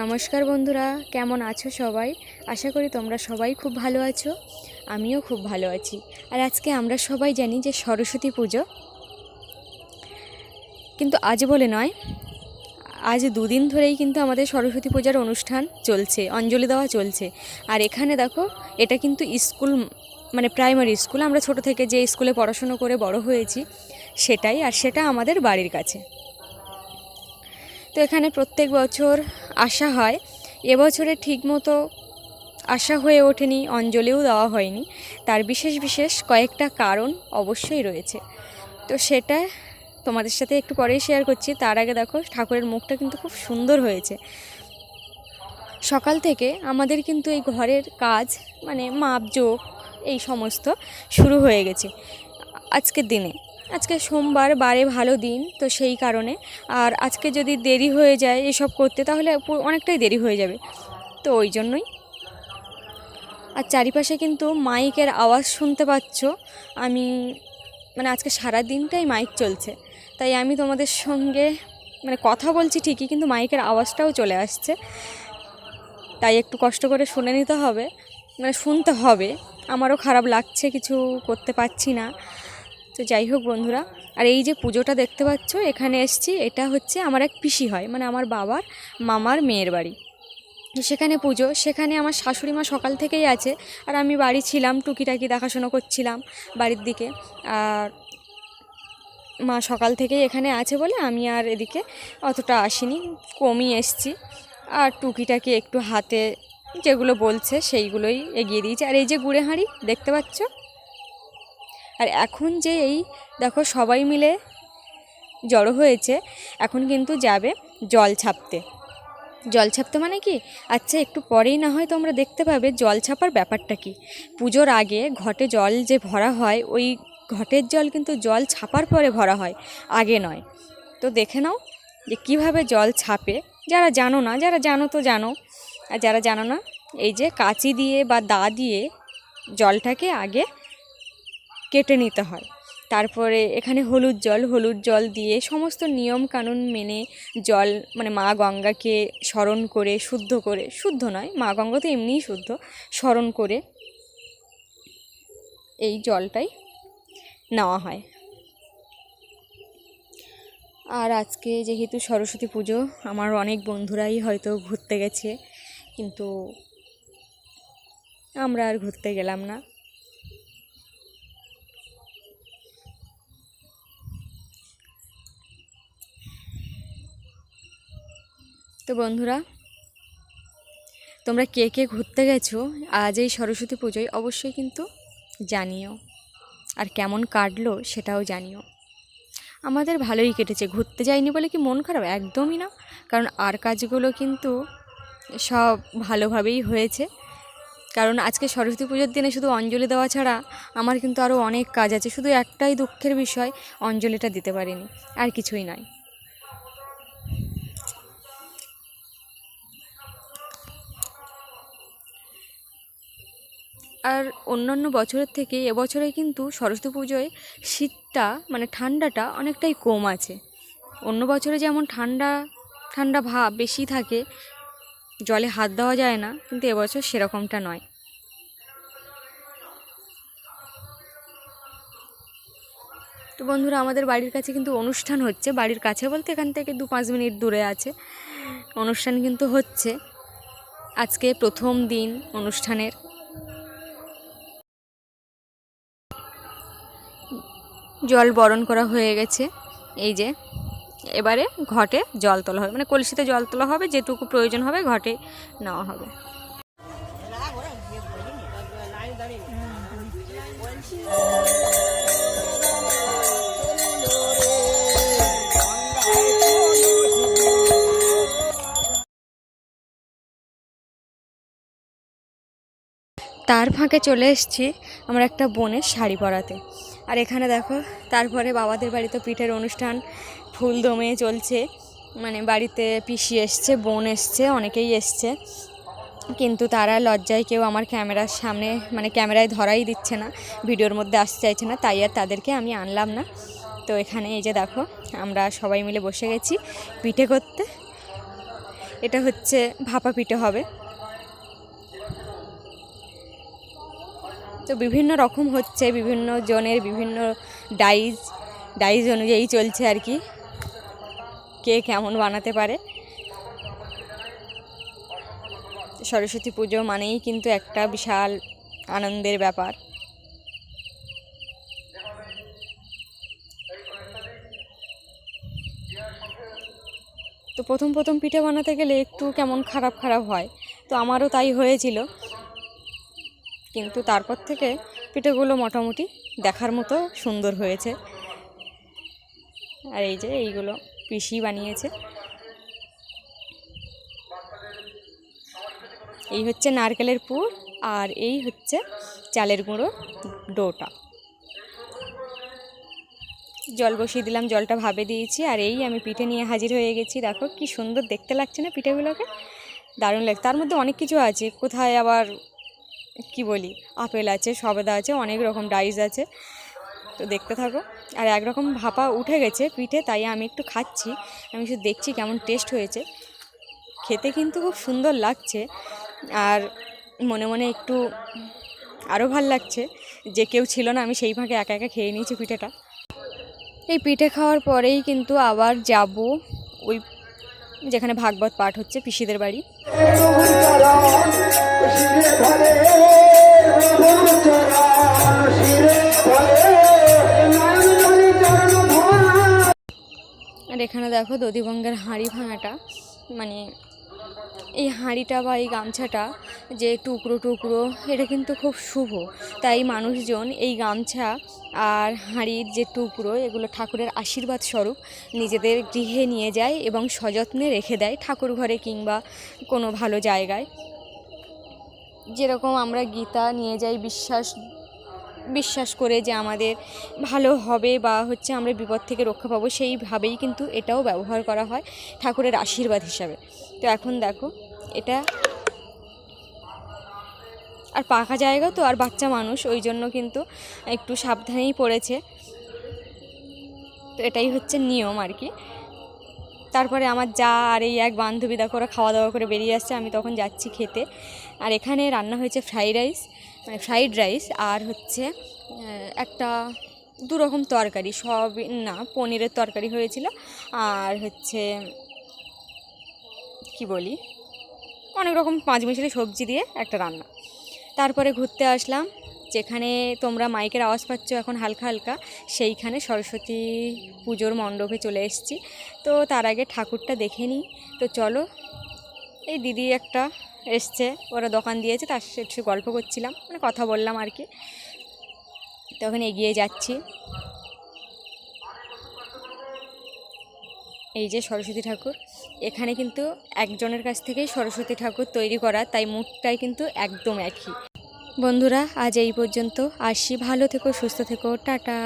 নমস্কার বন্ধুরা, কেমন আছো সবাই? আশা করি তোমরা সবাই খুব ভালো আছো, আমিও খুব ভালো আছি। আর আজকে আমরা সবাই জানি যে সরস্বতী পুজো। কিন্তু আজ বলে নয়, আজ দুদিন ধরেই কিন্তু আমাদের সরস্বতী পূজার অনুষ্ঠান চলছে, অঞ্জলি দেওয়া চলছে। আর এখানে দেখো, এটা কিন্তু স্কুল মানে প্রাইমারি স্কুল, আমরা ছোট থেকে যে স্কুলে পড়াশুনো করে বড় হয়েছি, সেটাই, আর সেটা আমাদের বাড়ির কাছে। তো এখানে প্রত্যেক বছর আসা হয়। এবছরে ঠিকমতো আসা হয়ে ওঠেনি, অঞ্জলিও দেওয়া হয়নি। তার বিশেষ বিশেষ কয়েকটা কারণ অবশ্যই রয়েছে। তো সেটা তোমাদের সাথে একটু পরেই শেয়ার করছি। তার আগে দেখো, ঠাকুরের মুখটা কিন্তু খুব সুন্দর হয়েছে। সকাল থেকে আমাদের কিন্তু এই ঘরের কাজ মানে মাপজোক, এই সমস্ত শুরু হয়ে গেছে। আজকের দিনে। আজকে সোমবার, বারে ভালো দিন, তো সেই কারণে। আর আজকে যদি দেরি হয়ে যায় এসব করতে, তাহলে অনেকটাই দেরি হয়ে যাবে। তো ওই জন্যই। আর চারিপাশে কিন্তু মাইকের আওয়াজ শুনতে পাচ্ছ। আমি মানে আজকে সারা দিনটাই মাইক চলছে। তাই আমি তোমাদের সঙ্গে মানে কথা বলছি ঠিকই, কিন্তু মাইকের আওয়াজটাও চলে আসছে। তাই একটু কষ্ট করে শুনে নিতে হবে। মানে শুনতে হবে। আমারও খারাপ লাগছে, কিছু করতে পারছি না। তো যাই হোক বন্ধুরা, আর এই যে পুজোটা দেখতে পাচ্ছ, এখানে এসছি, এটা হচ্ছে আমার এক পিসি হয় মানে আমার বাবার মামার মেয়ের বাড়ি। সেখানে পুজো, সেখানে আমার শাশুড়ি মা সকাল থেকেই আছে, আর আমি বাড়ি ছিলাম, টুকিটাকি দেখাশোনা করছিলাম বাড়ির দিকে, আর মা সকাল থেকেই এখানে আছে বলে আমি আর এদিকে অতটা আসিনি, কমই এসছি। আর টুকিটাকি একটু হাতে যেগুলো বলছে সেইগুলোই এগিয়ে দিয়েছি। আর এই যে গুড়ে হাঁড়ি দেখতে পাচ্ছ? আর এখন যে এই দেখো সবাই মিলে জড়ো হয়েছে, এখন কিন্তু যাবে জল ছাপতে। জল ছাপতে মানে কি? আচ্ছা একটু পরেই না হয় তোমরা দেখতে পাবে জল ছাপার ব্যাপারটা কি। পুজোর আগে ঘটে জল যে ভরা হয়, ওই ঘটের জল কিন্তু জল ছাপার পরে ভরা হয়, আগে নয়। তো দেখে নাও যে কীভাবে জল ছাপে। যারা জানো না, যারা জানো তো জানো। আর যারা জানো না, এই যে কাঁচি দিয়ে বা দা দিয়ে জলটাকে আগে কেটে নিতে হয়। তারপরে এখানে হলুদ জল হলুদ জল দিয়ে সমস্ত নিয়ম কানুন মেনে জল মানে মা গঙ্গাকে স্মরণ করে, শুদ্ধ করে, শুদ্ধ নয়, মা গঙ্গা তো এমনিই শুদ্ধ, স্মরণ করে এই জলটাই নেওয়া হয়। আর আজকে যেহেতু সরস্বতী পুজো, আমার অনেক বন্ধুরাই হয়তো ঘুরতে গেছে, কিন্তু আমরা আর ঘুরতে গেলাম না। তো বন্ধুরা, তোমরা কে কে ঘুরতে গেছো আজ এই সরস্বতী পুজোয় অবশ্যই কিন্তু জানিও। আর কেমন কাটলো সেটাও জানিও। আমাদের ভালোই কেটেছে, ঘুরতে যাইনি বলে কি মন খারাপ? একদমই না। কারণ আর কাজগুলো কিন্তু সব ভালোভাবেই হয়েছে। কারণ আজকে সরস্বতী পুজোর দিনে শুধু অঞ্জলি দেওয়া ছাড়া আমার কিন্তু আরও অনেক কাজ আছে। শুধু একটাই দুঃখের বিষয়, অঞ্জলিটা দিতে পারিনি। আর কিছুই নয়। আর অন্যান্য বছরের থেকে এবছরে কিন্তু সরস্বতী পুজোয় শীতটা মানে ঠান্ডাটা অনেকটাই কম আছে। অন্য বছরে যেমন ঠান্ডা ঠান্ডা ভাব বেশি থাকে, জলে হাত দেওয়া যায় না, কিন্তু এবছর সেরকমটা নয়। তো বন্ধুরা, আমাদের বাড়ির কাছে কিন্তু অনুষ্ঠান হচ্ছে। বাড়ির কাছে বলতে এখান থেকে দু পাঁচ মিনিট দূরে আছে। অনুষ্ঠান কিন্তু হচ্ছে। আজকে প্রথম দিন অনুষ্ঠানের। জল বরণ করা হয়ে গেছে। এই যে, এবারে ঘটে জল তোলা হবে। মানে কলসিতে জল তোলা হবে, যেটুকু প্রয়োজন হবে ঘটে নেওয়া হবে। তার ফাঁকে চলে এসেছি আমার একটা বোনের শাড়ি পরাতে। আর এখানে দেখো, তারপরে বাবাদের বাড়িতে পিঠের অনুষ্ঠান, ফুল দমে চলছে। মানে বাড়িতে পিসি এসছে, বোন এসছে, অনেকেই এসছে। কিন্তু তারা লজ্জায় কেউ আমার ক্যামেরার সামনে মানে ক্যামেরায় ধরাই দিচ্ছে না, ভিডিওর মধ্যে আসতে চাইছে না, তাই আর তাদেরকে আমি আনলাম না। তো এখানে এই যে দেখো, আমরা সবাই মিলে বসে গেছি পিঠে করতে। এটা হচ্ছে ভাপা পিঠে হবে। তো বিভিন্ন রকম হচ্ছে, বিভিন্ন জনের বিভিন্ন ডাইজ ডাইজ অনুযায়ী চলছে আর কি। কে কেমন বানাতে পারে। সরস্বতী পুজো মানেই কিন্তু একটা বিশাল আনন্দের ব্যাপার। তো প্রথম প্রথম পিঠে বানাতে গেলে একটু কেমন খারাপ খারাপ হয়। তো আমারও তাই হয়েছিল। কিন্তু তারপর থেকে পিঠেগুলো মোটামুটি দেখার মতো সুন্দর হয়েছে। আর এই যে এইগুলো পিসি বানিয়েছে। এই হচ্ছে নারকেলের পুর আর এই হচ্ছে চালের গুঁড়ো ডোটা। জল বসিয়ে দিলাম, জলটা ভাবে দিয়েছি আর এই আমি পিঠে নিয়ে হাজির হয়ে গেছি। দেখো কি সুন্দর দেখতে লাগছে না পিঠেগুলোকে? দারুণ লাগে তার মধ্যে অনেক কিছু আছে। কোথায় আবার কি বলি, আপেল আছে, সবেদা আছে, অনেক রকম ডাইস আছে। তো দেখতে থাকো। আর একরকম ভাপা উঠে গেছে পিঠে, তাই আমি একটু খাচ্ছি। আমি শুধু দেখছি কেমন টেস্ট হয়েছে। খেতে কিন্তু খুব সুন্দর লাগছে। আর মনে মনে একটু আরও ভালো লাগছে। যে কেউ ছিল না, আমি সেই ফাঁকে একা একা খেয়ে নিয়েছি পিঠেটা। এই পিঠে খাওয়ার পরেই কিন্তু আবার যাব ওই যেখানে ভাগবত পাঠ হচ্ছে পিসিদের বাড়ি। আর এখানে দেখো দধিবঙ্গের হাঁড়ি ভাঙাটা মানে এই হাঁড়িটা বা এই গামছাটা যে টুকরো টুকরো, এটা কিন্তু খুব শুভ। তাই মানুষজন এই গামছা আর হাঁড়ির যে টুকরো, এগুলো ঠাকুরের আশীর্বাদ স্বরূপ নিজেদের গৃহে নিয়ে যায় এবং সযত্নে রেখে দেয় ঠাকুর ঘরে কিংবা কোনো ভালো জায়গায়। যেরকম আমরা গীতা নিয়ে যাই, বিশ্বাস বিশ্বাস করে যে আমাদের ভালো হবে বা হচ্ছে আমরা বিপদ থেকে রক্ষা পাবো, সেইভাবেই কিন্তু এটাও ব্যবহার করা হয় ঠাকুরের আশীর্বাদ হিসাবে। তো এখন দেখো এটা। আর পাকা জায়গা তো, আর বাচ্চা মানুষ, ওই জন্য কিন্তু একটু সাবধানেই পড়েছে। তো এটাই হচ্ছে নিয়ম আর কি। তারপরে আমার যা আর এই এক বান্ধবী, দেখো খাওয়া দাওয়া করে বেরিয়ে আসছে, আমি তখন যাচ্ছি খেতে। আর এখানে রান্না হয়েছে ফ্রাইড রাইস মানে ফ্রাইড রাইস আর হচ্ছে একটা দু রকম তরকারি সব না, পনিরের তরকারি হয়েছিল। আর হচ্ছে, কি বলি? অনেক রকম পাঁচ মিশালি সবজি দিয়ে একটা রান্না। তারপরে ঘুরতে আসলাম, যেখানে তোমরা মাইকের আওয়াজ পাচ্ছ এখন হালকা হালকা, সেইখানে সরস্বতী পুজোর মণ্ডপে চলে এসেছি। তো তার আগে ঠাকুরটা দেখে নিই। তো চলো, এই দিদি একটা এসছে, ওরা দোকান দিয়েছে, তার সাথে গল্প করছিলাম মানে কথা বললাম আর কি। তখন এগিয়ে যাচ্ছি। এই যে সরস্বতী ঠাকুর। এখানে কিন্তু একজনের কাছ থেকেই সরস্বতী ঠাকুর তৈরি করা, তাই মুখটাই কিন্তু একদম একই। বন্ধুরা, আজ এই পর্যন্ত। আসি ভালো থেকো, সুস্থ থেকো। টাটা।